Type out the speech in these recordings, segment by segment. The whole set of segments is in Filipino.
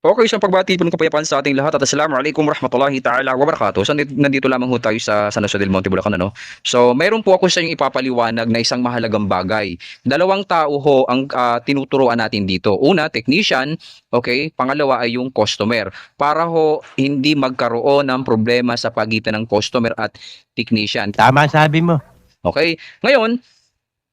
Okay, isang pagbati po ng kapayapaan sa ating lahat at assalamualaikum warahmatullahi ta'ala wabarakatuh. So, nandito, lamang ho tayo sa San Jose del Monte, Bulacan, ano? So, mayroon po ako sa inyong ipapaliwanag na isang mahalagang bagay. Dalawang tao ho ang ah, tinuturuan natin dito. Una, technician, okay? Pangalawa ay yung customer. Para ho hindi magkaroon ng problema sa pagitan ng customer at technician. Tama sabi mo. Okay? Ngayon,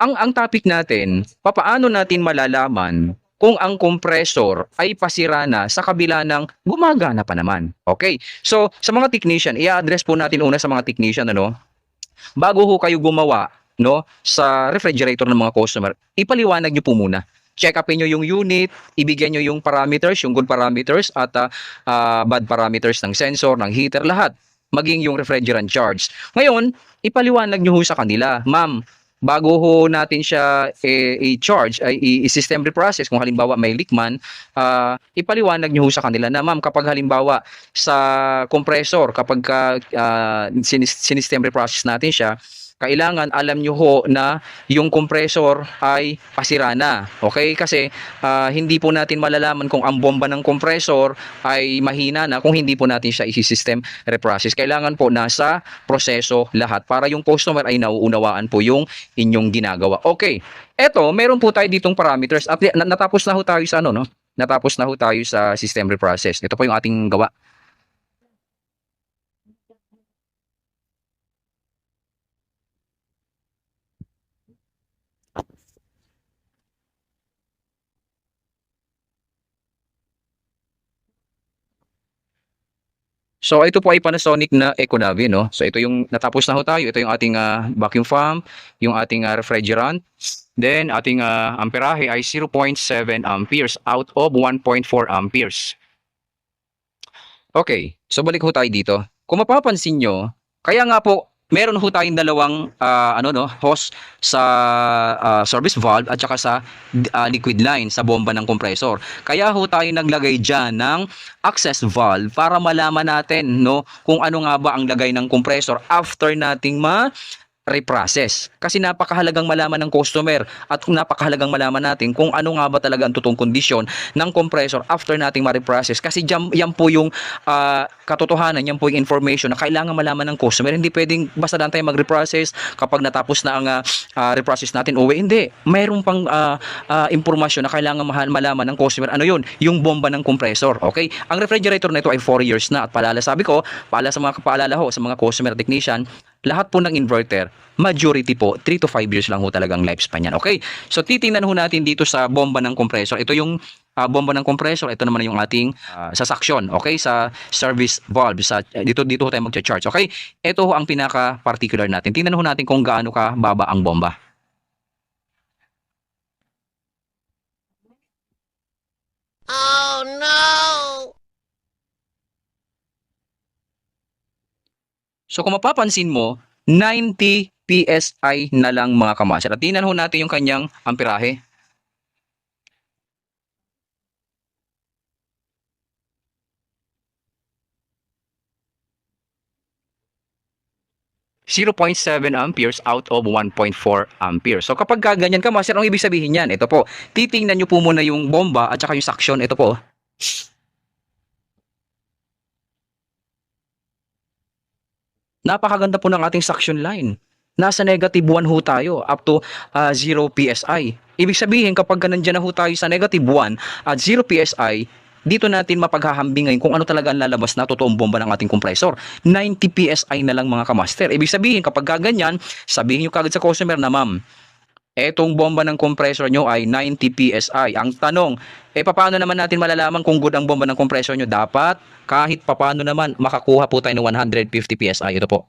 ang ang topic natin, papaano natin malalaman kung ang compressor ay pasira na sa kabila ng gumagana pa naman. Okay? So, sa mga technician, i-address po natin una sa mga technician ano, bago ho kayo gumawa no sa refrigerator ng mga customer, ipaliwanag niyo po muna. Check upin niyo yung unit, ibigyan niyo yung parameters, yung good parameters at ah, ah, bad parameters ng sensor, ng heater, lahat. Maging yung refrigerant charge. Ngayon, ipaliwanag niyo ho sa kanila, ma'am, bago ho natin siya eh, i-charge, ay i-system reprocess, kung halimbawa may leak man, ah, ipaliwanag niyo ho sa kanila na ma'am, kapag halimbawa sa compressor, kapag ka, sinis- sinistem reprocess natin siya, kailangan alam nyo ho na yung compressor ay pasira na. Okay? Kasi ah, hindi po natin malalaman kung ang bomba ng compressor ay mahina na kung hindi po natin siya isi-system reprocess. Kailangan po nasa proseso lahat para yung customer ay nauunawaan po yung inyong ginagawa. Okay. Eto, meron po tayo ditong parameters at na- natapos na ho tayo sa ano, no? Natapos na ho tayo sa system reprocess. Ito po yung ating gawa. So ito po ay Panasonic na Econavi no. So ito yung natapos na ho tayo. Ito yung ating ah, vacuum pump, yung ating ah, refrigerant. Then ating ah, amperahe ay 0.7 amperes out of 1.4 amperes. Okay, so balik ho tayo dito. Kung mapapansin nyo, kaya nga po meron ho tayong dalawang ah, ano no, hose sa ah, service valve at saka sa ah, liquid line sa bomba ng compressor. Kaya ho tayo naglagay diyan ng access valve para malaman natin no kung ano nga ba ang lagay ng compressor after nating ma reprocess. Kasi napakahalagang malaman ng customer at napakahalagang malaman natin kung ano nga ba talaga ang totoong kondisyon ng compressor after nating ma-reprocess. Kasi yan, yan po yung ah, katotohanan, yan po yung information na kailangan malaman ng customer. Hindi pwedeng basta lang tayo mag-reprocess kapag natapos na ang ah, reprocess natin, uwi. Hindi. Mayroon pang ah, ah, impormasyon na kailangan mahal malaman ng customer. Ano yun? Yung bomba ng compressor. Okay? Ang refrigerator na ito ay 4 years na at paalala sabi ko, paalala sa mga kapaalala ho, sa mga customer technician, lahat po ng inverter, majority po, 3 to 5 years lang ho talagang lifespan yan. Okay? So, titingnan ho natin dito sa bomba ng compressor. Ito yung ah, bomba ng compressor. Ito naman yung ating ah, sa suction. Okay? Sa service valve. Sa, dito, dito ho tayo mag-charge. Okay? Ito ho ang pinaka-particular natin. Tingnan ho natin kung gaano ka baba ang bomba. Oh no! So kung mapapansin mo, 90 PSI na lang mga kamaster. At tingnan natin yung kanyang amperahe. .7 amperes out of 1.4 amperes. So kapag ka ganyan ka, master, ang ibig sabihin yan, ito po, titingnan nyo po muna yung bomba at saka yung suction, ito po. Napakaganda po ng ating suction line. Nasa negative 1 ho tayo up to ah, 0 PSI. Ibig sabihin kapag ka nandyan na ho tayo sa negative 1 at 0 PSI, dito natin mapaghahambingan kung ano talaga ang lalabas na totoong bomba ng ating compressor. 90 PSI na lang mga kamaster. Ibig sabihin kapag ka ganyan, sabihin nyo kagad sa customer na ma'am, etong bomba ng compressor nyo ay 90 PSI. Ang tanong, eh paano naman natin malalaman kung good ang bomba ng compressor nyo? Dapat kahit papaano naman makakuha po tayo ng 150 PSI. Ito po.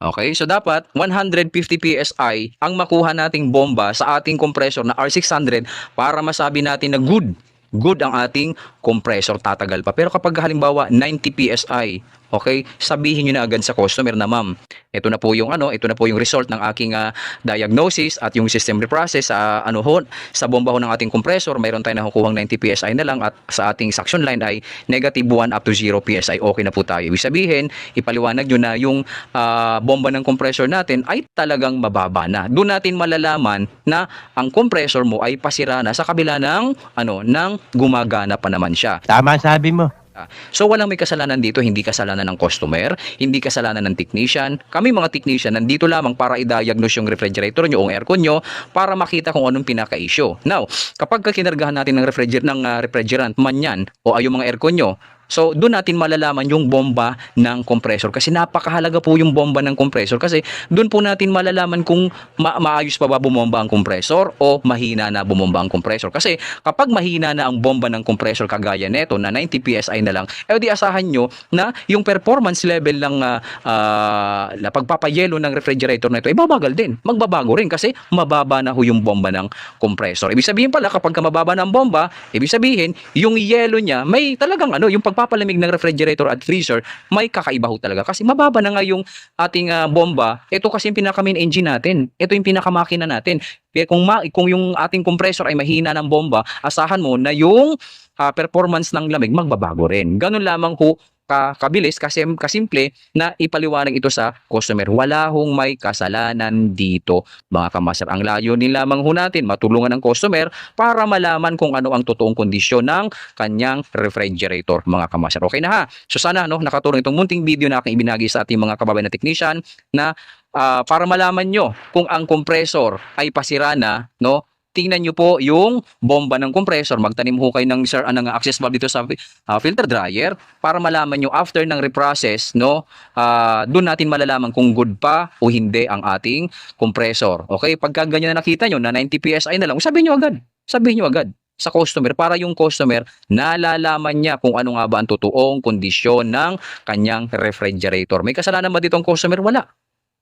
Okay, so dapat 150 PSI ang makuha nating bomba sa ating compressor na R600 para masabi natin na good. Good ang ating compressor, tatagal pa. Pero kapag halimbawa 90 PSI, okay, sabihin nyo na agad sa customer na ma'am, ito na po yung ano, ito na po yung result ng aking ah, diagnosis at yung system reprocess sa ano ho, sa bomba ho ng ating compressor, mayroon tayong nakukuhang 90 PSI na lang at sa ating suction line ay negative 1 up to 0 PSI. Okay na po tayo. Ibig sabihin, ipaliwanag nyo na yung ah, bomba ng compressor natin ay talagang mababa na. Doon natin malalaman na ang compressor mo ay pasira na sa kabila ng ano, ng gumagana pa naman siya. Tama sabi mo. So walang may kasalanan dito, hindi kasalanan ng customer, hindi kasalanan ng technician. Kami mga technician nandito lamang para i-diagnose yung refrigerator nyo o aircon nyo para makita kung anong pinaka-issue. Now, kapag ka kinargahan natin ng refriger ng ah, refrigerant man yan o ay yung mga aircon nyo, So, doon natin malalaman yung bomba ng compressor kasi napakahalaga po yung bomba ng compressor kasi doon po natin malalaman kung ma- maayos pa ba bumomba ang compressor o mahina na bumomba ang compressor. Kasi kapag mahina na ang bomba ng compressor kagaya neto na 90 PSI na lang, eh di asahan nyo na yung performance level ng ah, na pagpapayelo ng refrigerator na ito ay babagal din. Magbabago rin kasi mababa na ho yung bomba ng compressor. Ibig sabihin pala kapag ka mababa ng bomba, ibig sabihin yung yelo niya may talagang ano, yung pagpapalamig ng refrigerator at freezer may kakaiba ho talaga kasi mababa na nga yung ating ah, bomba. Ito kasi yung pinaka main engine natin. Ito yung pinakamakina natin. Kung ma- kung yung ating compressor ay mahina ng bomba, asahan mo na yung ah, performance ng lamig magbabago rin. Ganun lamang ho ka kabilis kasi kasimple na ipaliwanag ito sa customer. Wala hong may kasalanan dito mga kamaster. Ang layo din lamang ho natin matulungan ng customer para malaman kung ano ang totoong kondisyon ng kanyang refrigerator mga kamaster. Okay na ha? So sana no, nakatulong itong munting video na aking ibinagi sa ating mga kababayan na technician na ah, para malaman nyo kung ang compressor ay pasira na, no? Tingnan nyo po yung bomba ng compressor. Magtanim ho kayo ng, sir, ng access valve dito sa ah, filter dryer para malaman nyo after ng reprocess, no? ah, doon natin malalaman kung good pa o hindi ang ating compressor. Okay? Pagka ganyan na nakita nyo na 90 PSI na lang, sabihin nyo agad. Sabihin nyo agad sa customer para yung customer nalalaman niya kung ano nga ba ang totoong kondisyon ng kanyang refrigerator. May kasalanan ba dito ang customer? Wala.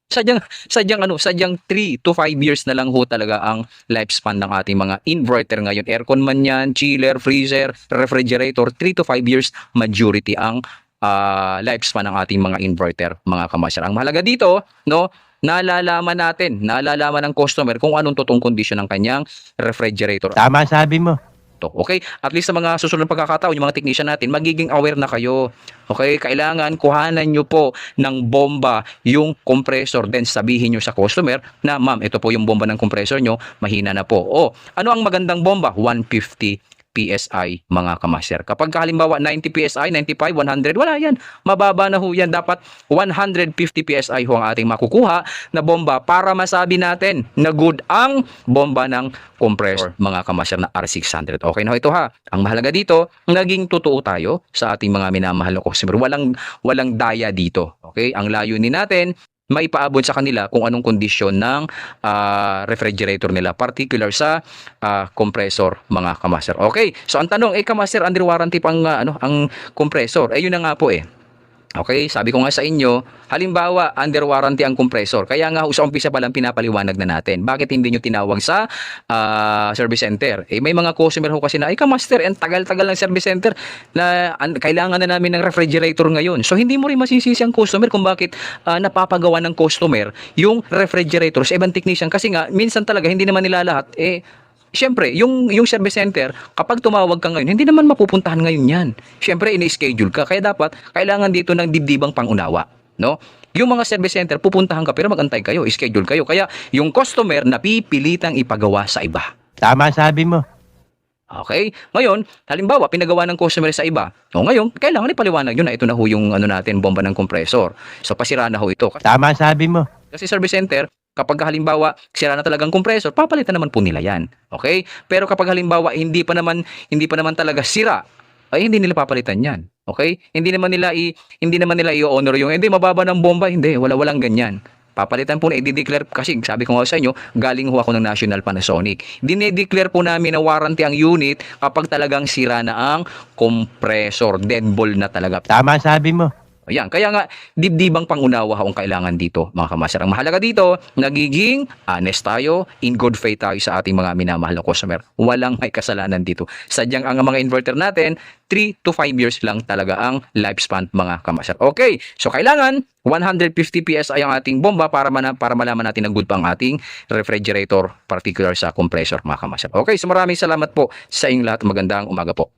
Sadyang, sadyang ano, sadyang 3 to 5 years na lang ho talaga ang lifespan ng ating mga inverter ngayon. Aircon man yan, chiller, freezer, refrigerator, 3 to 5 years majority ang ah, lifespan ng ating mga inverter, mga kamasyan. Ang mahalaga dito, no, nalalaman natin, nalalaman ng customer kung anong totoong kondisyon ng kanyang refrigerator. Tama sabi mo. To. Okay? At least sa mga susunod na pagkakataon, yung mga technician natin, magiging aware na kayo. Okay? Kailangan kuhanan nyo po ng bomba yung compressor. Then sabihin nyo sa customer na, ma'am, ito po yung bomba ng compressor nyo, mahina na po. O, ano ang magandang bomba? 150 PSI mga kamaster. Kapag halimbawa 90 PSI, 95, 100, wala yan. Mababa na ho yan. Dapat 150 PSI ho ang ating makukuha na bomba para masabi natin na good ang bomba ng compressor mga kamaster na R600. Okay na ho ito ha. Ang mahalaga dito, naging totoo tayo sa ating mga minamahal na customer. Walang, walang daya dito. Okay? Ang layunin natin, maipaabot sa kanila kung anong kondisyon ng ah, refrigerator nila, particular sa ah, compressor mga kamaster. Okay, so ang tanong, eh kamaster, under warranty pang ah, ano, ang compressor. Eh yun na nga po eh. Okay, sabi ko nga sa inyo, halimbawa under warranty ang compressor. Kaya nga sa umpisa pa lang pinapaliwanag na natin. Bakit hindi nyo tinawag sa ah, service center? Eh may mga customer ho kasi na, ay kamaster, ang tagal-tagal ng service center na an- kailangan na namin ng refrigerator ngayon. So hindi mo rin masisisi ang customer kung bakit ah, napapagawa ng customer yung refrigerator sa ibang technician kasi nga minsan talaga hindi naman nila lahat eh Siyempre, yung, yung service center, kapag tumawag ka ngayon, hindi naman mapupuntahan ngayon yan. Siyempre, ini-schedule ka. Kaya dapat, kailangan dito ng dibdibang pangunawa. No? Yung mga service center, pupuntahan ka pero magantay kayo, schedule kayo. Kaya yung customer napipilitang ipagawa sa iba. Tama sabi mo. Okay? Ngayon, halimbawa, pinagawa ng customer sa iba. O ngayon, kailangan ipaliwanag yun na ito na ho yung ano natin, bomba ng compressor. So, pasira na ho ito. Tama sabi mo. Kasi service center, kapag halimbawa sira na talagang compressor, papalitan naman po nila 'yan. Okay? Pero kapag halimbawa hindi pa naman hindi pa naman talaga sira, ay hindi nila papalitan 'yan. Okay? Hindi naman nila i hindi naman nila i-honor yung hindi mababa ng bomba, hindi, wala walang ganyan. Papalitan po na i-declare kasi sabi ko nga sa inyo, galing ho ako ng National Panasonic. Dinideclare po namin na warranty ang unit kapag talagang sira na ang compressor, dead ball na talaga. Tama sabi mo. Ayan, kaya nga dibdibang pangunawa ang kailangan dito mga kamaster. Ang mahalaga dito, nagiging honest tayo, in good faith tayo sa ating mga minamahal na customer. Walang may kasalanan dito. Sadyang ang mga inverter natin, 3 to 5 years lang talaga ang lifespan mga kamaster. Okay, so kailangan 150 PSI ang ating bomba para, mana, para malaman natin na good pa ang ating refrigerator, particular sa compressor mga kamaster. Okay, so maraming salamat po sa inyong lahat. Magandang umaga po.